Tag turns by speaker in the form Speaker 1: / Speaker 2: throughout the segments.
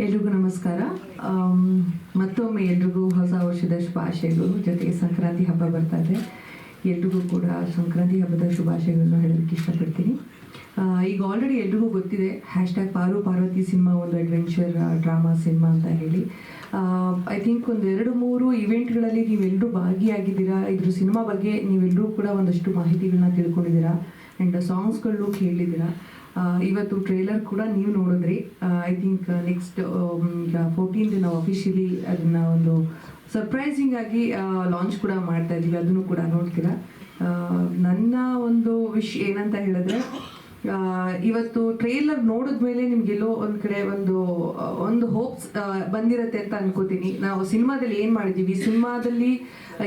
Speaker 1: ಎಲ್ರಿಗೂ ನಮಸ್ಕಾರ. ಮತ್ತೊಮ್ಮೆ ಎಲ್ರಿಗೂ ಹೊಸ ವರ್ಷದ ಶುಭಾಶಯಗಳು. ಜೊತೆಗೆ ಸಂಕ್ರಾಂತಿ ಹಬ್ಬ ಬರ್ತಾ ಇದೆ. ಎಲ್ರಿಗೂ ಕೂಡ ಸಂಕ್ರಾಂತಿ ಹಬ್ಬದ ಶುಭಾಶಯಗಳನ್ನು ಹೇಳೋದಕ್ಕೆ ಇಷ್ಟಪಡ್ತೀನಿ. ಈಗ ಆಲ್ರೆಡಿ ಎಲ್ರಿಗೂ ಗೊತ್ತಿದೆ hash tag Paru Parvathi cinema ಒಂದು ಅಡ್ವೆಂಚರ್ ಡ್ರಾಮಾ ಸಿನಿಮಾ ಅಂತ ಹೇಳಿ. ಐ ಥಿಂಕ್ ಒಂದು ಎರಡು ಮೂರು ಇವೆಂಟ್ಗಳಲ್ಲಿ ನೀವೆಲ್ಲರೂ ಭಾಗಿಯಾಗಿದ್ದೀರಾ? ಇದ್ರ ಸಿನಿಮಾ ಬಗ್ಗೆ ನೀವೆಲ್ಲರೂ ಕೂಡ ಒಂದಷ್ಟು ಮಾಹಿತಿಗಳನ್ನ ತಿಳ್ಕೊಂಡಿದ್ದೀರಾ? ಆ್ಯಂಡ್ ಸಾಂಗ್ಸ್ಗಳನ್ನೂ ಕೇಳಿದ್ದೀರಾ? ಇವತ್ತು ಟ್ರೇಲರ್ ಕೂಡ ನೀವು ನೋಡಿದ್ರಿ. ಐ ಥಿಂಕ್ ನೆಕ್ಸ್ಟ್ ಈಗ ಫೋರ್ಟೀನ್ತ್ ನಾವು ಅಫಿಷಿಯಲಿ ಅದನ್ನ ಒಂದು ಸರ್ಪ್ರೈಸಿಂಗ್ ಆಗಿ ಲಾಂಚ್ ಕೂಡ ಮಾಡ್ತಾ ಇದೀವಿ ಅದನ್ನು ಕೂಡ ನೋಡ್ತೀರಾ? ನನ್ನ ಒಂದು ವಿಷ್ ಏನಂತ ಹೇಳಿದ್ರೆ ಇವತ್ತು ಟ್ರೇಲರ್ ನೋಡಿದ್ಮೇಲೆ ನಿಮ್ಗೆಲ್ಲೋ ಒಂದ್ ಕಡೆ ಒಂದು ಒಂದು ಹೋಪ್ಸ್ ಬಂದಿರತ್ತೆ ಅಂತ ಅನ್ಕೋತೀನಿ. ನಾವು ಸಿನಿಮಾದಲ್ಲಿ ಏನ್ ಮಾಡಿದೀವಿ? ಸಿನಿಮಾದಲ್ಲಿ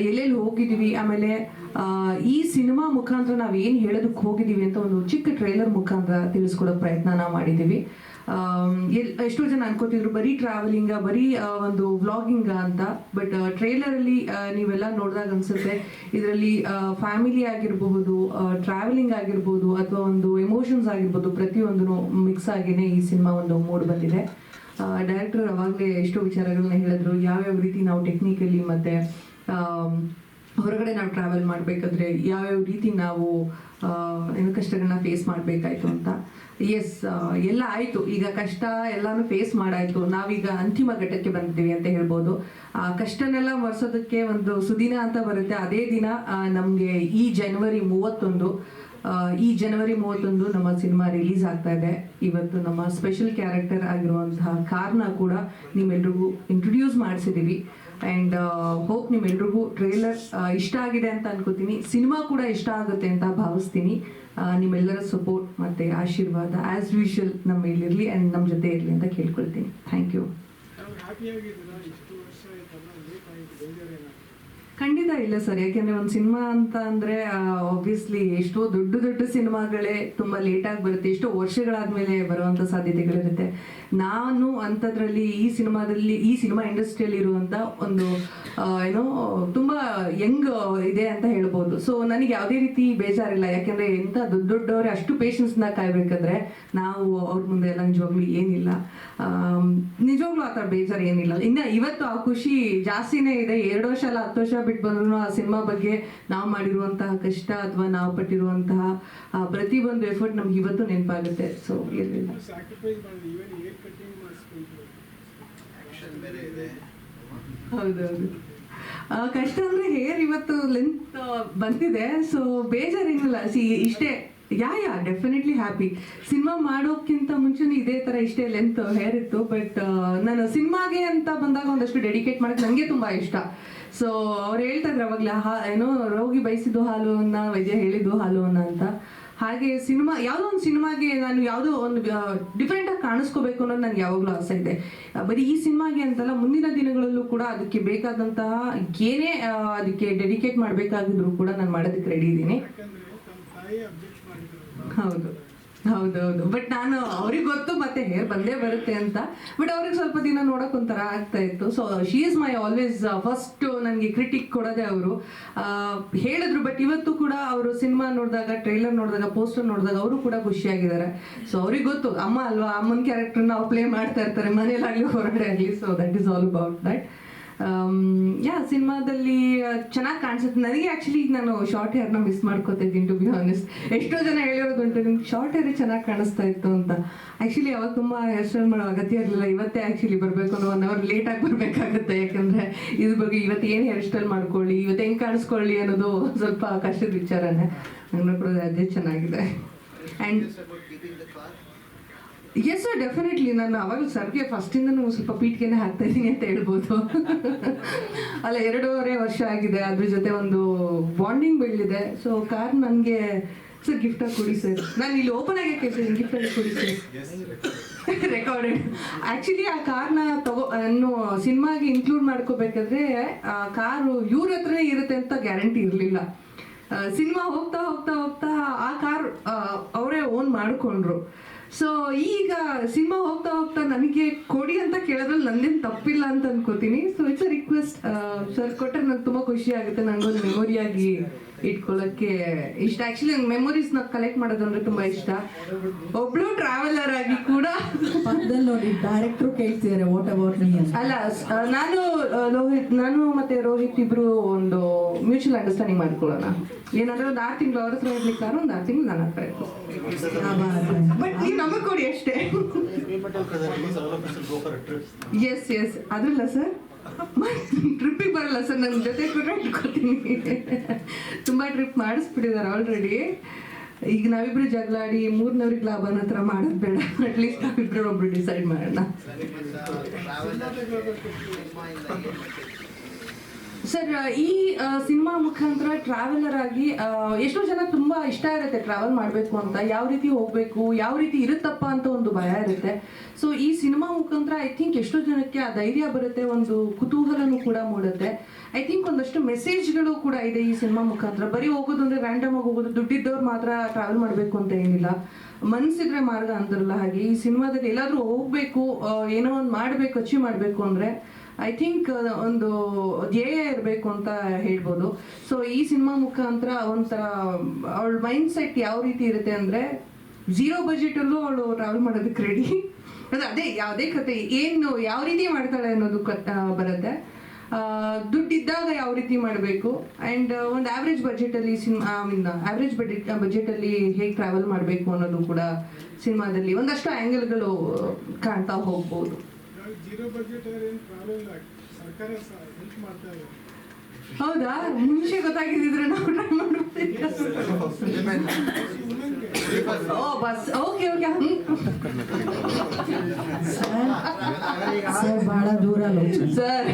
Speaker 1: ಎಲ್ಲೆಲ್ಲಿ ಹೋಗಿದೀವಿ? ಆಮೇಲೆ ಈ ಸಿನಿಮಾ ಮುಖಾಂತರ ನಾವ್ ಏನ್ ಹೇಳೋದಕ್ಕೆ ಹೋಗಿದೀವಿ ಅಂತ ಒಂದು ಚಿಕ್ಕ ಟ್ರೇಲರ್ ಮುಖಾಂತರ ತಿಳಿಸ್ಕೊಡೋ ಪ್ರಯತ್ನ ನಾವು ಎಲ್ ಎಷ್ಟೋ ಜನ ಅನ್ಕೋತಿದ್ರು, ಬರೀ ಟ್ರಾವೆಲಿಂಗ್ ಬರೀ ಒಂದು ವ್ಲಾಗಿಂಗ್ ಅಂತ. ಬಟ್ ಟ್ರೈಲರ್ ಅಲ್ಲಿ ನೀವೆಲ್ಲ ನೋಡಿದಾಗ ಅನ್ಸುತ್ತೆ, ಇದರಲ್ಲಿ ಫ್ಯಾಮಿಲಿ ಆಗಿರಬಹುದು ಟ್ರಾವೆಲಿಂಗ್ ಆಗಿರ್ಬೋದು ಅಥವಾ ಒಂದು ಎಮೋಷನ್ಸ್ ಆಗಿರ್ಬೋದು ಪ್ರತಿಯೊಂದು ಮಿಕ್ಸ್ ಆಗಿನೇ ಈ ಸಿನಿಮಾ ಒಂದು ಮೂಡ್ ಬಂದಿದೆ. ಡೈರೆಕ್ಟರ್ ಅವಾಗಲೇ ಎಷ್ಟೋ ವಿಚಾರಗಳನ್ನ ಹೇಳಿದ್ರು, ಯಾವ್ಯಾವ ರೀತಿ ನಾವು ಟೆಕ್ನಿಕಲಿ ಮತ್ತೆ ಹೊರಗಡೆ ನಾವು ಟ್ರಾವೆಲ್ ಮಾಡಬೇಕಾದ್ರೆ, ಯಾವ್ಯಾವ ರೀತಿ ನಾವು ಏನು ಕಷ್ಟಗಳನ್ನ ಫೇಸ್ ಮಾಡಬೇಕಾಯ್ತು ಅಂತ. ಎಸ್ ಎಲ್ಲ ಆಯ್ತು. ಈಗ ಕಷ್ಟ ಎಲ್ಲಾನು ಫೇಸ್ ಮಾಡಾಯ್ತು. ನಾವೀಗ ಅಂತಿಮ ಘಟ್ಟಕ್ಕೆ ಬಂದಿದ್ದೀವಿ ಅಂತ ಹೇಳ್ಬೋದು. ಆ, ಕಷ್ಟನೆಲ್ಲ ಮರ್ಸೋದಕ್ಕೆ ಒಂದು ಸುದಿನ ಅಂತ ಬರುತ್ತೆ. ಅದೇ ದಿನ ನಮಗೆ ಈ ಜನವರಿ ಮೂವತ್ತೊಂದು ಈ ಜನವರಿ ಮೂವತ್ತೊಂದು ನಮ್ಮ ಸಿನಿಮಾ ರಿಲೀಸ್ ಆಗ್ತಾ ಇದೆ. ಇವತ್ತು ನಮ್ಮ ಸ್ಪೆಷಲ್ ಕ್ಯಾರೆಕ್ಟರ್ ಆಗಿರುವಂತಹ ಕಾರ್ನ ಕೂಡ ನಿಮ್ಮೆಲ್ರಿಗೂ ಇಂಟ್ರೊಡ್ಯೂಸ್ ಮಾಡಿಸಿದೀವಿ ಆ್ಯಂಡ್ ಹೋಪ್ ನಿಮ್ಮೆಲ್ರಿಗೂ ಟ್ರೇಲರ್ ಇಷ್ಟ ಆಗಿದೆ ಅಂತ ಅನ್ಕೋತೀನಿ. ಸಿನಿಮಾ ಕೂಡ ಇಷ್ಟ ಆಗುತ್ತೆ ಅಂತ ಭಾವಿಸ್ತೀನಿ. ಆ, ನಿಮ್ಮೆಲ್ಲರ ಸಪೋರ್ಟ್ ಮತ್ತು ಆಶೀರ್ವಾದ ಆ್ಯಸ್ ಯೂಶಲ್ ನಮ್ಮ ಮೇಲಿರಲಿ ಆ್ಯಂಡ್ ನಮ್ಮ ಜೊತೆ ಇರಲಿ ಅಂತ ಕೇಳ್ಕೊಳ್ತೀನಿ. ಥ್ಯಾಂಕ್ ಯು ಖಂಡಿತ ಇಲ್ಲ ಸರ್. ಯಾಕೆಂದ್ರೆ ಒಂದು ಸಿನಿಮಾ ಅಂತ ಅಂದ್ರೆ ಆಬ್ವಿಯಸ್ಲಿ ಎಷ್ಟೋ ದೊಡ್ಡ ದೊಡ್ಡ ಸಿನಿಮಾಗಳೇ ತುಂಬಾ ಲೇಟ್ ಆಗಿ ಬರುತ್ತೆ. ಎಷ್ಟೋ ವರ್ಷಗಳಾದ್ಮೇಲೆ ಬರುವಂತ ಸಾಧ್ಯತೆಗಳಿರುತ್ತೆ. ನಾನು ಅಂಥದ್ರಲ್ಲಿ ಈ ಸಿನಿಮಾದಲ್ಲಿ, ಈ ಸಿನಿಮಾ ಇಂಡಸ್ಟ್ರಿಯಲ್ಲಿ ಇರುವಂತ ಒಂದು ಏನೋ ತುಂಬಾ ಯಂಗ್ ಇದೆ ಅಂತ ಹೇಳ್ಬೋದು. ಸೊ ನನಗೆ ಯಾವುದೇ ರೀತಿ ಬೇಜಾರಿಲ್ಲ. ಯಾಕೆಂದ್ರೆ ಎಂತ ದೊಡ್ಡ ದೊಡ್ಡವ್ರೆ ಅಷ್ಟು ಪೇಷನ್ಸ್ನ ಕಾಯ್ಬೇಕಂದ್ರೆ ನಾವು ಅವ್ರ ಮುಂದೆ ಎಲ್ಲ ನಿಜವಾಗ್ಲೂ ಏನಿಲ್ಲ. ನಿಜವಾಗ್ಲೂ ಆ ಥರ ಬೇಜಾರು ಏನಿಲ್ಲ. ಇನ್ನ ಇವತ್ತು ಆ ಖುಷಿ ಜಾಸ್ತಿನೇ ಇದೆ. ಎರಡು ವರ್ಷ ಅಲ್ಲ, ಹತ್ತು ವರ್ಷ ಬಿಟ್ಟು ಬಂದ್ರು ಆ ಸಿನಿಮಾ ಬಗ್ಗೆ ನಾವು ಮಾಡಿರುವಂತಹ ಕಷ್ಟ ಅಥವಾ ನಾವು ಪಟ್ಟಿರುವಂತಹ ಆ ಪ್ರತಿ ಒಂದು ಎಫರ್ಟ್ ನಮ್ಗೆ ಇವತ್ತು ನೆನಪಾಗುತ್ತೆ. ಸೊ ಇರಲಿಲ್ಲ. ಹೌದೌದು. ಆ, ಕಷ್ಟ ಅಂದ್ರೆ ಹೇರ್ ಇವತ್ತು ಲೆಂತ್ ಬಂದಿದೆ. ಸೊ ಬೇಜಾರೇನಿಲ್ಲ ಸಿ ಇಷ್ಟೇ. Yeah yeah definitely happy cinema ಮಾಡೋಕ್ಕಿಂತ ಮುಂಚೆನೂ ಇದೇ ತರ ಇಷ್ಟೇ ಲೆಂತ್ ಹೇರ್ ಇತ್ತು ಬಟ್ ನಾನು ಸಿನಿಮಾಗೆ ಅಂತ ಬಂದಾಗ ಒಂದಷ್ಟು ಡೆಡಿಕೇಟ್ ಮಾಡಕ್ ನಂಗೆ ತುಂಬಾ ಇಷ್ಟ. ಸೊ ಅವ್ರು ಹೇಳ್ತಾ ಇದ್ರು ಅವಾಗ್ಲೇ, ಹಾ, ಏನೋ ರೋಗಿ ಬಯಸಿದ್ದು ಹಾಲು ಅನ್ನ, ವೈದ್ಯ ಹೇಳಿದ್ದು ಹಾಲು ಅನ್ನ ಅಂತ. ಹಾಗೆ ಸಿನಿಮಾ ಯಾವುದೋ ಒಂದು ಸಿನಿಮಾಗೆ ನಾನು ಯಾವುದೋ ಒಂದು ಡಿಫ್ರೆಂಟ್ ಆಗಿ ಕಾಣಿಸ್ಕೋಬೇಕು ಅನ್ನೋದು ನನಗೆ ಯಾವಾಗಲೂ ಆಸೆ ಇದೆ. ಬರೀ ಈ ಸಿನಿಮಾಗೆ ಅಂತಲ್ಲ, ಮುಂದಿನ ದಿನಗಳಲ್ಲೂ ಕೂಡ ಅದಕ್ಕೆ ಬೇಕಾದಂತಹ ಏನೇ ಅದಕ್ಕೆ ಡೆಡಿಕೇಟ್ ಮಾಡಬೇಕಾಗಿದ್ರು ಕೂಡ ನಾನು ಮಾಡೋದಕ್ಕೆ ರೆಡಿ ಇದ್ದೀನಿ. ಹೌದು. ಹೌದೌದು ಬಟ್ ನಾನು ಅವ್ರಿಗೆ ಗೊತ್ತು ಮತ್ತೆ ಹೇರ್ ಬಂದೇ ಬರುತ್ತೆ ಅಂತ. ಬಟ್ ಅವ್ರಿಗೆ ಸ್ವಲ್ಪ ದಿನ ನೋಡಕ್ ಒಂಥರ ಆಗ್ತಾ ಇತ್ತು. So she is my always first ನನಗೆ ಕ್ರಿಟಿಕ್ ಕೊಡೋದೇ ಅವರು. ಹೇಳಿದ್ರು ಬಟ್ ಇವತ್ತು ಕೂಡ ಅವರು ಸಿನಿಮಾ ನೋಡಿದಾಗ ಟ್ರೈಲರ್ ನೋಡಿದಾಗ ಪೋಸ್ಟರ್ ನೋಡಿದಾಗ ಅವರು ಕೂಡ ಖುಷಿಯಾಗಿದ್ದಾರೆ. ಸೊ ಅವ್ರಿಗೆ ಗೊತ್ತು, ಅಮ್ಮ ಅಲ್ವಾ, ಅಮ್ಮನ ಕ್ಯಾರೆಕ್ಟರ್ ನಾವು ಪ್ಲೇ ಮಾಡ್ತಾ ಇರ್ತಾರೆ ಮನೇಲಾಗ್ಲಿ ಹೊರಗಡೆ ಆಗಲಿ. So that is all about that yeah ಸಿನಿಮಾದಲ್ಲಿ ಚೆನ್ನಾಗಿ ಕಾಣಿಸುತ್ತೆ. ನನಗೆ ಆಕ್ಚುಲಿ ಈಗ ನಾನು ಶಾರ್ಟ್ ಹೇರ್ನ ಮಿಸ್ ಮಾಡ್ಕೋತಿದ್ದೀನಿ ಟು ಬಿ ಆನೆಸ್ಟ್ ಎಷ್ಟೋ ಜನ ಹೇಳಿರೋದುಂಟು ನಿಮ್ಗೆ ಶಾರ್ಟ್ ಹೇರ್ ಚೆನ್ನಾಗಿ ಕಾಣಿಸ್ತಾ ಇತ್ತು ಅಂತ. ಆಕ್ಚುಲಿ ಅವಾಗ ತುಂಬ ಹೇರ್ ಸ್ಟೈಲ್ ಮಾಡೋ ಅಗತ್ಯ ಇರಲಿಲ್ಲ. ಇವತ್ತೇ ಆ್ಯಕ್ಚುಲಿ ಬರಬೇಕು ಅನ್ನೋ ಒನ್ ಅವರ್ ಲೇಟ್ ಆಗಿ ಬರಬೇಕಾಗುತ್ತೆ. ಯಾಕಂದ್ರೆ ಇದ್ರ ಬಗ್ಗೆ ಇವತ್ತು ಏನು ಹೇರ್ ಸ್ಟೈಲ್ ಮಾಡ್ಕೊಳ್ಳಿ ಇವತ್ತು ಹೆಂಗೆ ಕಾಣಿಸ್ಕೊಳ್ಳಿ ಅನ್ನೋದು ಸ್ವಲ್ಪ ಕಷ್ಟದ ವಿಚಾರನೇ. ನಂಗೆ ಕೂಡ ಅದೇ ಚೆನ್ನಾಗಿದೆ. ಆ್ಯಂಡ್ ಎಸ್ ಸರ್ ಡೆಫಿನೆಟ್ಲಿ ನಾನು ಅವಾಗ ಸರ್ಗೆ ಫಸ್ಟಿಂದನೂ ಸ್ವಲ್ಪ ಪೀಠಿಗೆನೆ ಹಾಕ್ತಾ ಇದ್ದೀನಿ ಅಂತ ಹೇಳ್ಬೋದು. ಅಲ್ಲ ಎರಡೂವರೆ ವರ್ಷ ಆಗಿದೆ. ಅದ್ರ ಜೊತೆ ಒಂದು ಬಾಂಡಿಂಗ್ ಬೆಳೆದಿದೆ. ಸೊ ಕಾರ್ ನನಗೆ ಸರ್ ಗಿಫ್ಟ್ ಆಗಿ ಕೊಡಿ ಸರ್ ನಾನು ಇಲ್ಲಿ ಓಪನ್ ಆಗಿ ಕೇಳ್ತೀನಿ. ಗಿಫ್ಟ್ ಆಗಿ ಕೊಡಿ ಸರ್ ರೆಕಾರ್ಡೆಡ್ ಆಕ್ಚುಲಿ ಆ ಕಾರ್ನ ತಗೋ ನಾನು ಸಿನಿಮಾಗೆ ಇನ್ಕ್ಲೂಡ್ ಮಾಡ್ಕೋಬೇಕಾದ್ರೆ ಆ ಕಾರು ಇವ್ರ ಹತ್ರ ಇರುತ್ತೆ ಅಂತ ಗ್ಯಾರಂಟಿ ಇರಲಿಲ್ಲ. ಸಿನಿಮಾ ಹೋಗ್ತಾ ಹೋಗ್ತಾ ಹೋಗ್ತಾ ಆ ಕಾರ್ ಅವರೇ ಓನ್ ಮಾಡಿಕೊಂಡ್ರು. ಸೊ ಈಗ ಸಿನಿಮಾ ಹೋಗ್ತಾ ಹೋಗ್ತಾ ನನಗೆ ಕೊಡಿ ಅಂತ ಕೇಳೋದ್ರಲ್ಲಿ ನಂದೇನು ತಪ್ಪಿಲ್ಲ ಅಂತ ಅನ್ಕೋತೀನಿ. So it's a request sir ಕೊಟ್ಟರೆ ನಂಗೆ ತುಂಬ ಖುಷಿ ಆಗುತ್ತೆ. ನನಗೊಂದು ಮೆಮೊರಿಯಾಗಿ ಇಟ್ಕೊಳ್ಳೋಕ್ಕೆ ಇಷ್ಟ. ಆಕ್ಚುಲಿ ನಂಗೆ ನ ಕಲೆಕ್ಟ್ ಮಾಡೋದಂದ್ರೆ ತುಂಬಾ ಇಷ್ಟ. ಒಬ್ಳು ಟ್ರಾವೆಲರ್ ಆಗಿ ಕೂಡ
Speaker 2: ಪಕ್ಕದಲ್ಲಿ ನೋಡಿ ಡೈರೆಕ್ಟ್ರು ಕೇಳ್ತಿದ್ದಾರೆ ವಾಟ್ ಅಬೌಟ್ ಮೀ
Speaker 1: ಅಲ್ಲ ನಾನು ರೋಹಿತ್ ನಾನು ಮತ್ತೆ ರೋಹಿತ್ ಇಬ್ರು ಒಂದು ಮ್ಯೂಚುವಲ್ ಅಂಡರ್ಸ್ಟ್ಯಾಂಡಿಂಗ್ ಮಾಡ್ಕೊಳ್ಳೋಣ. ಏನಾದ್ರೂ ಒಂದು ಆರು ತಿಂಗಳು ಅವ್ರ ಹತ್ರ ಇರ್ಲಿಕ್ಕಾದ್ರೆ ಒಂದು ಆರು ತಿಂಗಳು ನನ್ನ ಹತ್ರ ಬಟ್ ನೀವು ನಮಗೆ ಕೊಡಿ ಅಷ್ಟೇ. ಎಸ್ ಎಸ್ ಅದ್ರಲ್ಲ ಸರ್ ಟ್ರಿಪ್ಪಿಗೆ ಬರಲ್ಲ ಸರ್ ನನ್ನ ಜೊತೆ ಕೂಡ ಇಟ್ಕೊತೀನಿ. ತುಂಬ ಟ್ರಿಪ್ ಮಾಡಿಸ್ಬಿಟ್ಟಿದ್ದಾರೆ ಆಲ್ರೆಡಿ ಈಗ ನಾವಿಬ್ರು ಜಗಳಾಡಿ ಮೂರ್ನವ್ರಿಗೆ ಲಾಭ ಅನ್ನೋ ಥರ ಮಾಡೋದು ಬೇಡ. ಅಟ್ಲೀಸ್ಟ್ ನಾವಿಬ್ರು ಒಬ್ರು ಡಿಸೈಡ್ ಮಾಡೋಣ. ಸರ್, ಈ ಸಿನಿಮಾ ಮುಖಾಂತರ ಟ್ರಾವೆಲರ್ ಆಗಿ ಎಷ್ಟೋ ಜನ ತುಂಬಾ ಇಷ್ಟ ಇರುತ್ತೆ ಟ್ರಾವೆಲ್ ಮಾಡಬೇಕು ಅಂತ. ಯಾವ ರೀತಿ ಹೋಗ್ಬೇಕು, ಯಾವ ರೀತಿ ಇರುತ್ತಪ್ಪ ಅಂತ ಒಂದು ಭಯ ಇರುತ್ತೆ. ಸೊ ಈ ಸಿನಿಮಾ ಮುಖಾಂತರ ಐ ಥಿಂಕ್ ಎಷ್ಟೋ ಜನಕ್ಕೆ ಆ ಧೈರ್ಯ ಬರುತ್ತೆ, ಒಂದು ಕುತೂಹಲನೂ ಕೂಡ ಮೂಡುತ್ತೆ. ಐ ಥಿಂಕ್ ಒಂದಷ್ಟು ಮೆಸೇಜ್ಗಳು ಕೂಡ ಇದೆ ಈ ಸಿನಿಮಾ ಮುಖಾಂತರ. ಬರೀ ಹೋಗೋದು ಅಂದ್ರೆ ರ್ಯಾಂಡಮ್ ಆಗಿ ಹೋಗೋದು, ದುಡ್ಡಿದ್ದವ್ರು ಮಾತ್ರ ಟ್ರಾವೆಲ್ ಮಾಡಬೇಕು ಅಂತ ಏನಿಲ್ಲ. ಮನ್ಸಿದ್ರೆ ಮಾರ್ಗ ಅಂತಾರಲ್ಲ ಹಾಗೆ, ಈ ಸಿನಿಮಾದಲ್ಲಿ ಎಲ್ಲಾದ್ರೂ ಹೋಗ್ಬೇಕು ಏನೋ ಒಂದು ಮಾಡಬೇಕು ಅಚೀವ್ ಮಾಡಬೇಕು ಅಂದ್ರೆ ಐ ಥಿಂಕ್ ಒಂದು ಧ್ಯೇಯ ಇರಬೇಕು ಅಂತ ಹೇಳ್ಬೋದು. ಸೊ ಈ ಸಿನಿಮಾ ಮುಖಾಂತರ ಒಂಥರ, ಅವಳ ಮೈಂಡ್ ಸೆಟ್ ಯಾವ ರೀತಿ ಇರುತ್ತೆ ಅಂದರೆ ಝೀರೋ ಬಜೆಟಲ್ಲೂ ಅವಳು ಟ್ರಾವೆಲ್ ಮಾಡೋದಕ್ಕೆ ರೆಡಿ ಅದು ಅದೇ ಯಾವುದೇ ಕತೆ, ಏನು ಯಾವ ರೀತಿ ಮಾಡ್ತಾಳೆ ಅನ್ನೋದು ಬರುತ್ತೆ. ದುಡ್ಡಿದ್ದಾಗ ಯಾವ ರೀತಿ ಮಾಡಬೇಕು ಆ್ಯಂಡ್ ಒಂದು average ಬಜೆಟಲ್ಲಿ cinema I mean average budget ಬಜೆಟಲ್ಲಿ ಹೇಗೆ ಟ್ರಾವೆಲ್ ಮಾಡಬೇಕು ಅನ್ನೋದು ಕೂಡ ಸಿನಿಮಾದಲ್ಲಿ ಒಂದಷ್ಟು ಆ್ಯಂಗಲ್ಗಳು ಕಾಣ್ತಾ ಹೋಗ್ಬೋದು.
Speaker 3: ಜೀರೋ ಬಜೆಟ್ ಏನು ಪ್ರಾಬ್ಲಮ್ ಇಲ್ಲ. ಸರ್ಕಾರ ಹೆಲ್ಪ್ ಮಾಡ್ತಾ ಇದೆ.
Speaker 1: ಹೌದಾ? ಮುಂಚೆ ಗೊತ್ತಾಗಿದ್ದಿದ್ರೆ ನಾವು try oh bus. Okay okay.
Speaker 2: Sir ಬಹಳ ದೂರ
Speaker 1: ಸರ್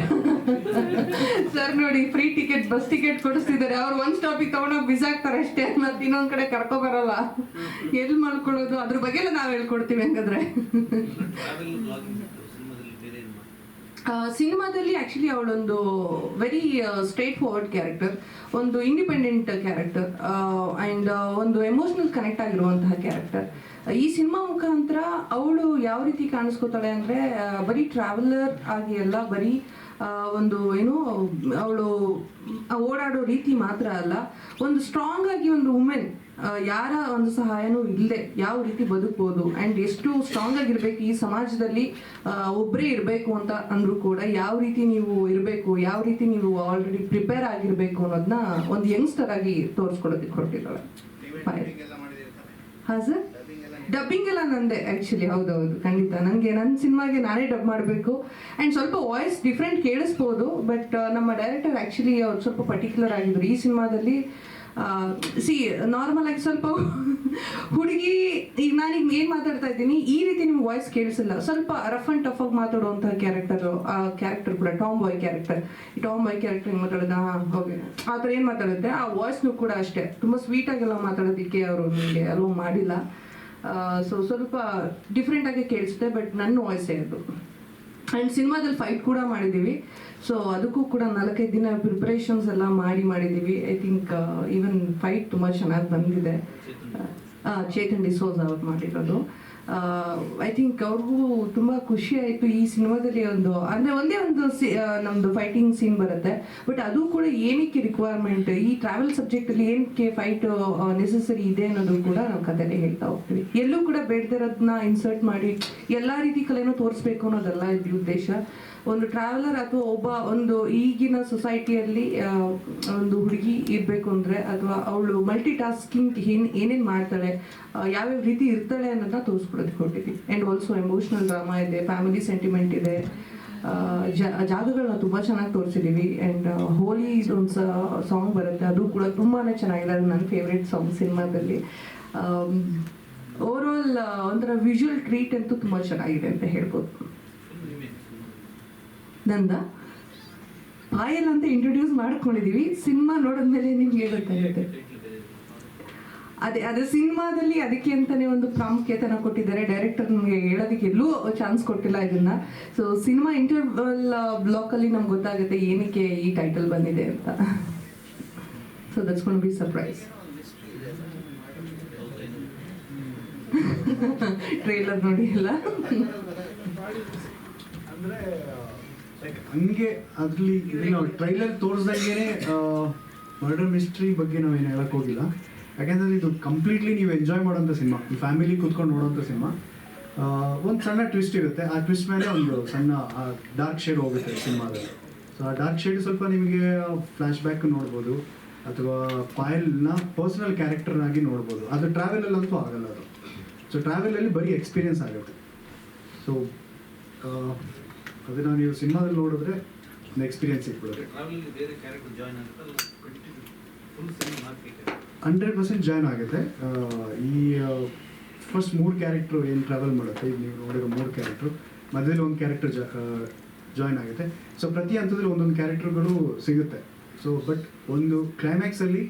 Speaker 1: ಸರ್ ನೋಡಿ ಫ್ರೀ ಟಿಕೆಟ್ ಬಸ್ ಟಿಕೆಟ್ ಕೊಡಿಸ್ತಿದ್ದಾರೆ. ಅವ್ರು ಒಂದ್ ಸ್ಟಾಪಿಗೆ ತಗೊಂಡೋಗಿ ಬಿಸಾಕ್ತಾರೆ ಅಷ್ಟೇ. ಮತ್ತೆ ಇನ್ನೊಂದ್ ಕಡೆ ಕರ್ಕೊ ಬರಲ್ಲ. ಎಲ್ಲಿ ಮಾಡ್ಕೊಳ್ಳೋದು? ಅದ್ರ ಬಗ್ಗೆ ಎಲ್ಲ ನಾವ್ ಹೇಳ್ಕೊಡ್ತೀವಿ ಹಂಗಾದ್ರೆ
Speaker 4: ಟ್ರಾವೆಲ್ ಬ್ಲಾಗಿಂಗ್ ಸಿನಿಮಾದಲ್ಲಿ ಬೇರೆ ಏನು ಮಾಡ್ತಾರೆ
Speaker 1: ಆ, ಸಿನಿಮಾದಲ್ಲಿ ಆಕ್ಚುಲಿ ಅವಳೊಂದು ವೆರಿ ಸ್ಟ್ರೇಟ್ ಫಾರ್ವರ್ಡ್ ಕ್ಯಾರೆಕ್ಟರ್ ಒಂದು ಇಂಡಿಪೆಂಡೆಂಟ್ ಕ್ಯಾರೆಕ್ಟರ್ ಆ್ಯಂಡ್ ಒಂದು ಎಮೋಷನಲ್ ಕನೆಕ್ಟ್ ಆಗಿರುವಂತಹ ಕ್ಯಾರೆಕ್ಟರ್ ಈ ಸಿನಿಮಾ ಮುಖಾಂತರ ಅವಳು ಯಾವ ರೀತಿ ಕಾಣಿಸ್ಕೋತಾಳೆ ಅಂದರೆ ಬರೀ ಟ್ರಾವೆಲರ್ ಆಗಿ ಅಲ್ಲ, ಬರೀ ಒಂದು ಏನು ಅವಳು ಓಡಾಡೋ ರೀತಿ ಮಾತ್ರ ಅಲ್ಲ ಒಂದು ಸ್ಟ್ರಾಂಗ್ ಆಗಿ ಒಂದು ವುಮೆನ್ ಯಾರ ಒಂದು ಸಹಾಯನೂ ಇಲ್ಲದೆ ಯಾವ ರೀತಿ ಬದುಕ್ಬೋದು ಆ್ಯಂಡ್ ಎಷ್ಟು ಸ್ಟ್ರಾಂಗ್ ಆಗಿರ್ಬೇಕು ಈ ಸಮಾಜದಲ್ಲಿ ಒಬ್ಬರೇ ಇರಬೇಕು ಅಂತ ಅಂದರೂ ಕೂಡ ಯಾವ ರೀತಿ ನೀವು ಇರಬೇಕು ಯಾವ ರೀತಿ ನೀವು ಆಲ್ರೆಡಿ ಪ್ರಿಪೇರ್ ಆಗಿರಬೇಕು ಅನ್ನೋದನ್ನ ಒಂದು ಯಂಗ್ಸ್ಟರ್ ಆಗಿ ತೋರಿಸ್ಕೊಡೋದಕ್ಕೆ ಹೊರಟಿದ್ದಾಳೆ. ಹಾಂ ಸರ್
Speaker 5: ಡಬ್ಬಿಂಗ್ ಎಲ್ಲ
Speaker 1: ನಂದೆ ಆ್ಯಕ್ಚುಲಿ ಹೌದೌದು, ಖಂಡಿತ. ನನಗೆ ನನ್ನ ಸಿನಿಮಾಗೆ ನಾನೇ ಡಬ್ ಮಾಡಬೇಕು. ಆ್ಯಂಡ್ ಸ್ವಲ್ಪ ವಾಯ್ಸ್ ಡಿಫ್ರೆಂಟ್ ಕೇಳಿಸ್ಬೋದು ಬಟ್ ನಮ್ಮ ಡೈರೆಕ್ಟರ್ ಆ್ಯಕ್ಚುಲಿ ಅವ್ರು ಸ್ವಲ್ಪ ಪರ್ಟಿಕ್ಯುಲರ್ ಆಗಿದ್ರು. ಈ ಸಿನಿಮಾದಲ್ಲಿ ಸಿ ನಾರ್ಮಲ್ ಆಗಿ ಸ್ವಲ್ಪ ಹುಡುಗಿ ಈಗ ನಾನೀಗ ಏನು ಮಾತಾಡ್ತಾ ಇದ್ದೀನಿ, ಈ ರೀತಿ ನಿಮ್ಗೆ ವಾಯ್ಸ್ ಕೇಳಿಸಿಲ್ಲ. ಸ್ವಲ್ಪ ರಫ್ ಆ್ಯಂಡ್ ಟಫ್ ಆಗಿ ಮಾತಾಡುವಂತಹ ಕ್ಯಾರೆಕ್ಟರ್ ಆ ಕ್ಯಾರೆಕ್ಟರ್ ಕೂಡ ಟಾಮ್ ಬಾಯ್ ಕ್ಯಾರೆಕ್ಟರ್ ಈ ಟಾಮ್ ಬಾಯ್ ಕ್ಯಾರೆಕ್ಟರ್ ಹಿಂಗೆ ಮಾತಾಡೋದು? ಹಾಂ ಓಕೆ ಆ ಥರ ಏನು ಮಾತಾಡುತ್ತೆ? ಆ ವಾಯ್ಸ್ನು ಕೂಡ ಅಷ್ಟೇ. ತುಂಬ ಸ್ವೀಟಾಗೆಲ್ಲ ಮಾತಾಡೋದಕ್ಕೆ ಅವರು ನನಗೆ ಅಲೋ ಮಾಡಿಲ್ಲ. ಸೊ ಸ್ವಲ್ಪ ಡಿಫ್ರೆಂಟ್ ಆಗಿ ಕೇಳಿಸುತ್ತೆ ಬಟ್ ನನ್ನ ವಾಯ್ಸೇ ಅದು. ಆ್ಯಂಡ್ ಸಿನಿಮಾದಲ್ಲಿ ಫೈಟ್ ಕೂಡ ಮಾಡಿದ್ದೀವಿ. ಸೊ ಅದಕ್ಕೂ ಕೂಡ ನಾಲ್ಕೈದು ದಿನ ಪ್ರಿಪ್ರೇಷನ್ಸ್ ಎಲ್ಲ ಮಾಡಿ ಮಾಡಿದ್ದೀವಿ. ಐ ಥಿಂಕ್ ಈವನ್ ಫೈಟ್ ತುಂಬ ಚೆನ್ನಾಗಿ ಬಂದಿದೆ. ಚೇತನ್. ಡಿಸೋಸ್ ಅವ್ರು ಮಾಡಿರೋದು. ಐ ಥಿಂಕ್ ಅವ್ರಿಗೂ ತುಂಬ ಖುಷಿ ಆಯಿತು ಈ ಸಿನಿಮಾದಲ್ಲಿ ಒಂದು, ಅಂದರೆ ಒಂದೇ ಒಂದು ನಮ್ದು ಫೈಟಿಂಗ್ ಸೀನ್ ಬರುತ್ತೆ. ಬಟ್ ಅದು ಕೂಡ ಏನಕ್ಕೆ ರಿಕ್ವೈರ್ಮೆಂಟ್ ಈ ಟ್ರಾವೆಲ್ ಸಬ್ಜೆಕ್ಟಲ್ಲಿ ಏನಕ್ಕೆ ಫೈಟ್ ನೆಸೆಸರಿ ಇದೆ ಅನ್ನೋದು ಕೂಡ ನಾವು ಕಥೆಯಲ್ಲಿ ಹೇಳ್ತಾ ಹೋಗ್ತೀವಿ. ಎಲ್ಲೂ ಕೂಡ ಬೇಡದಿರೋದನ್ನ ಇನ್ಸರ್ಟ್ ಮಾಡಿ, ಎಲ್ಲ ರೀತಿ ಕಲೆನೂ ತೋರಿಸ್ಬೇಕು ಅನ್ನೋದಲ್ಲ ಇದು ಉದ್ದೇಶ. ಒಂದು ಟ್ರಾವೆಲರ್ ಅಥವಾ ಒಬ್ಬ ಒಂದು ಈಗಿನ ಸೊಸೈಟಿಯಲ್ಲಿ ಒಂದು ಹುಡುಗಿ ಇರಬೇಕು ಅಂದರೆ ಅಥವಾ ಅವಳು ಮಲ್ಟಿ ಟಾಸ್ಕಿಂಗ್ ಏನ್, ಏನೇನು ಮಾಡ್ತಾಳೆ ಯಾವ ಯಾವ್ಯಾವ ರೀತಿ ಇರ್ತಾಳೆ ಅನ್ನೋದನ್ನ ತೋರಿಸ್ಕೊಡೋದಕ್ಕೆ ಹೊರಟಿದ್ವಿ. ಆ್ಯಂಡ್ ಆಲ್ಸೋ ಎಮೋಷ್ನಲ್ ಡ್ರಾಮಾ ಇದೆ ಫ್ಯಾಮಿಲಿ ಸೆಂಟಿಮೆಂಟ್ ಇದೆ ಜಾಗಗಳನ್ನ ತುಂಬ ಚೆನ್ನಾಗಿ ತೋರಿಸಿದ್ದೀವಿ ಆ್ಯಂಡ್ ಹೋಲಿ ಒಂದು ಸಾಂಗ್ ಬರುತ್ತೆ, ಅದು ಕೂಡ ತುಂಬಾ ಚೆನ್ನಾಗಿದೆ, ಅದು ನನ್ನ ಫೇವ್ರೆಟ್ ಸಾಂಗ್ ಸಿನಿಮಾದಲ್ಲಿ. ಓವರ್ ಆಲ್ ಒಂಥರ ವಿಜುವಲ್ ಟ್ರೀಟ್ ಅಂತೂ ತುಂಬ ಚೆನ್ನಾಗಿದೆ ಅಂತ ಹೇಳ್ಬೋದು. ನಂದ. ಪಾಯಲ್ ಅಂತ ಇಂಟ್ರೊಡ್ಯೂಸ್ ಮಾಡ್ಕೊಂಡಿದೀವಿ. ಸಿನಿಮಾ ನೋಡಿದ್ಮೇಲೆ ನಿಮ್ಗೆ ಗೊತ್ತಾಗುತ್ತೆ ಅದೇ ಅದೇ ಸಿನಿಮಾದಲ್ಲಿ ಅದಕ್ಕೆ ಅಂತಾನೆ ಒಂದು ಪ್ರಾಮುಖ್ಯತೆನ ಕೊಟ್ಟಿದ್ದಾರೆ. ಡೈರೆಕ್ಟರ್ ನಮಗೆ ಹೇಳೋದಕ್ಕೆ ಎಲ್ಲೂ ಚಾನ್ಸ್ ಕೊಟ್ಟಿಲ್ಲ ಇದನ್ನ. ಸೊ ಸಿನಿಮಾ ಇಂಟರ್ವಲ್ ಬ್ಲಾಕ್ ಅಲ್ಲಿ ನಮ್ಗೆ ಗೊತ್ತಾಗುತ್ತೆ ಏನಕ್ಕೆ ಈ ಟೈಟಲ್ ಬಂದಿದೆ ಅಂತ. So that's be surprise trailer ನೋಡಿ ಎಲ್ಲ.
Speaker 6: ಲೈಕ್ ಹಂಗೆ ಅದ್ರಲ್ಲಿ ಟ್ರೈಲರ್ ತೋರಿಸ್ದಂಗೆ ಮರ್ಡರ್ ಮಿಸ್ಟ್ರಿ ಬಗ್ಗೆ ನಾವೇನು ಹೇಳಕ್ ಹೋಗಿಲ್ಲ. ಯಾಕೆಂದ್ರೆ ಇದು ಕಂಪ್ಲೀಟ್ಲಿ ನೀವು ಎಂಜಾಯ್ ಮಾಡೋಂಥ ಸಿನಿಮಾ ಫ್ಯಾಮಿಲಿ ಕೂತ್ಕೊಂಡು ನೋಡೋಂಥ ಸಿನಿಮಾ ಒಂದು ಸಣ್ಣ ಟ್ವಿಸ್ಟ್ ಇರುತ್ತೆ. ಆ ಟ್ವಿಸ್ಟ್ ಮೇಲೆ ಒಂದು ಸಣ್ಣ ಡಾರ್ಕ್ ಶೇಡ್ ಹೋಗುತ್ತೆ ಸಿನಿಮಾದಲ್ಲಿ ಸೊ ಆ ಡಾರ್ಕ್ ಶೇಡ್ ಸ್ವಲ್ಪ ನಿಮಗೆ ಫ್ಲ್ಯಾಶ್ ಬ್ಯಾಕ್ ನೋಡ್ಬೋದು. ಅಥವಾ ಪಾಯಲ್ನ ಪರ್ಸನಲ್ ಕ್ಯಾರೆಕ್ಟರ್ನಾಗಿ ನೋಡ್ಬೋದು. ಅದು ಟ್ರಾವೆಲಲ್ಲಂತೂ ಆಗಲ್ಲ ಅದು. ಸೊ ಟ್ರಾವೆಲಲ್ಲಿ ಬರೀ ಎಕ್ಸ್ಪೀರಿಯನ್ಸ್ ಆಗುತ್ತೆ. ಸೊ ಅದನ್ನು ನೀವು ಸಿನಿಮಾದಲ್ಲಿ ನೋಡಿದ್ರೆ ಒಂದು experience
Speaker 4: market
Speaker 6: hundred percent join ಆಗುತ್ತೆ. ಈ ಫಸ್ಟ್ ಮೂರು ಕ್ಯಾರೆಕ್ಟ್ರು ಏನು ಟ್ರಾವೆಲ್ ಮಾಡುತ್ತೆ ಈಗ ನೀವು ನೋಡಿರೋ ಮೂರು ಕ್ಯಾರೆಕ್ಟ್ರು ಮಧ್ಯದಲ್ಲಿ ಒಂದು ಕ್ಯಾರೆಕ್ಟರ್ ಜಾಯ್ನ್ ಆಗುತ್ತೆ. ಸೊ ಪ್ರತಿ ಹಂತದಲ್ಲಿ ಒಂದೊಂದು ಕ್ಯಾರೆಕ್ಟರ್ಗಳು ಸಿಗುತ್ತೆ. ಸೊ ಬಟ್ ಒಂದು ಕ್ಲೈಮ್ಯಾಕ್ಸಲ್ಲಿ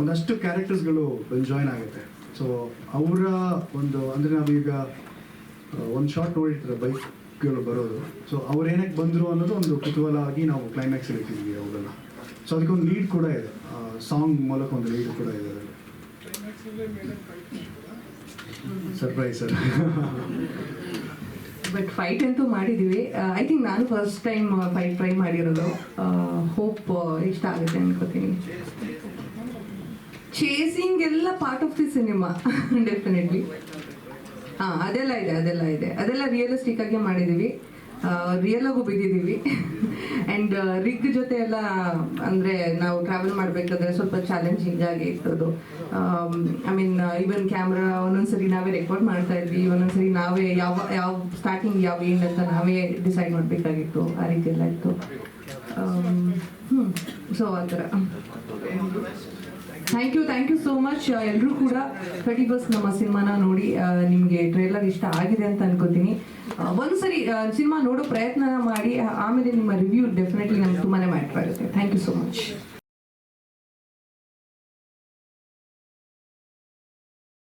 Speaker 6: ಒಂದಷ್ಟು ಕ್ಯಾರೆಕ್ಟರ್ಸ್ಗಳು ಬಂದು ಜಾಯ್ನ್ ಆಗುತ್ತೆ. ಸೊ ಅವರ ಒಂದು ಅಂದರೆ ನಾವೀಗ ಒಂದು ಶಾರ್ಟ್ ನೋಡಿರ್ತಾರೆ ಬೈಕ್ಗಳು ಬರೋದು. ಸೊ ಅವ್ರು ಬಂದರು ಅನ್ನೋದು ಒಂದು ಕುತೂಹಲ ಆಗಿ ನಾವು ಕ್ಲೈಮ್ಯಾಕ್ಸ್ ಇಟ್ಟಿದ್ವಿ ಅವೆಲ್ಲ ಸೊ ಅದಕ್ಕೆ ಒಂದು ಲೀಡ್ ಕೂಡ ಇದೆ. ಸಾಂಗ್ ಮೂಲಕ ಒಂದು ಲೀಡ್ ಕೂಡ ಇದೆ ಸರ್ಪ್ರೈಸ್ ಸರ್
Speaker 1: ಬಟ್ ಫೈಟ್ ಅಂತೂ ಮಾಡಿದ್ದೀವಿ. ಐ ಥಿಂಕ್ ನಾನು ಫಸ್ಟ್ ಟೈಮ್ ಫೈಟ್ ಟ್ರೈ ಮಾಡಿರೋದು. ಹೋಪ್ ಇಷ್ಟ ಆಗುತ್ತೆ ಅನ್ಕೋತೀನಿ. ಚೇಸಿಂಗ್ ಎಲ್ಲ part of the cinema definitely ಹಾಂ, ಅದೆಲ್ಲ ಇದೆ ಅದೆಲ್ಲ ಇದೆ. ಅದೆಲ್ಲ ರಿಯಲಿಸ್ಟಿಕ್ ಆಗಿ ಮಾಡಿದೀವಿ. ರಿಯಲ್ ಆಗು ಬಿದ್ದಿದ್ದೀವಿ ಅಂಡ್ ರಿಗ್ ಜೊತೆ ಎಲ್ಲ, ಅಂದ್ರೆ ನಾವು ಟ್ರಾವೆಲ್ ಮಾಡಬೇಕಾದ್ರೆ ಸ್ವಲ್ಪ ಚಾಲೆಂಜಿಂಗ್ ಆಗಿ ಇರ್ತದು ಐ ಮೀನ್ ಈವನ್ ಕ್ಯಾಮ್ರಾ ಒಂದೊಂದ್ಸರಿ ನಾವೇ ರೆಕಾರ್ಡ್ ಮಾಡ್ತಾ ಇದ್ವಿ. ಒಂದೊಂದ್ಸರಿ ನಾವೇ ಯಾವ ಯಾವ ಸ್ಟಾರ್ಟಿಂಗ್ ಯಾವ ಎಂಡ್ ಅಂತ ನಾವೇ ಡಿಸೈಡ್ ಮಾಡಬೇಕಾಗಿತ್ತು. ಆ ರೀತಿ ಎಲ್ಲ ಇತ್ತು. ಹ್ಮ್ ಸೊ ಆ ಥರ. Thank you thank you so much ಎಲ್ಲರೂ ಕೂಡ ಥರ್ಟಿ ಬಸ್ ನಮ್ಮ ಸಿನಿಮಾನ ನೋಡಿ ನಿಮಗೆ ಟ್ರೇಲರ್ ಇಷ್ಟ ಆಗಿದೆ ಅಂತ ಅನ್ಕೋತೀನಿ. ಒಂದ್ಸರಿ ಸಿನಿಮಾ ನೋಡೋ ಪ್ರಯತ್ನ ಮಾಡಿ ಆಮೇಲೆ ನಿಮ್ಮ ರಿವ್ಯೂ ಡೆಫಿನೆಟ್ಲಿ ನಮ್ಗೆ ತುಂಬಾನೇ ಮ್ಯಾಟ್ರ್ ಆಗುತ್ತೆ. Thank you so much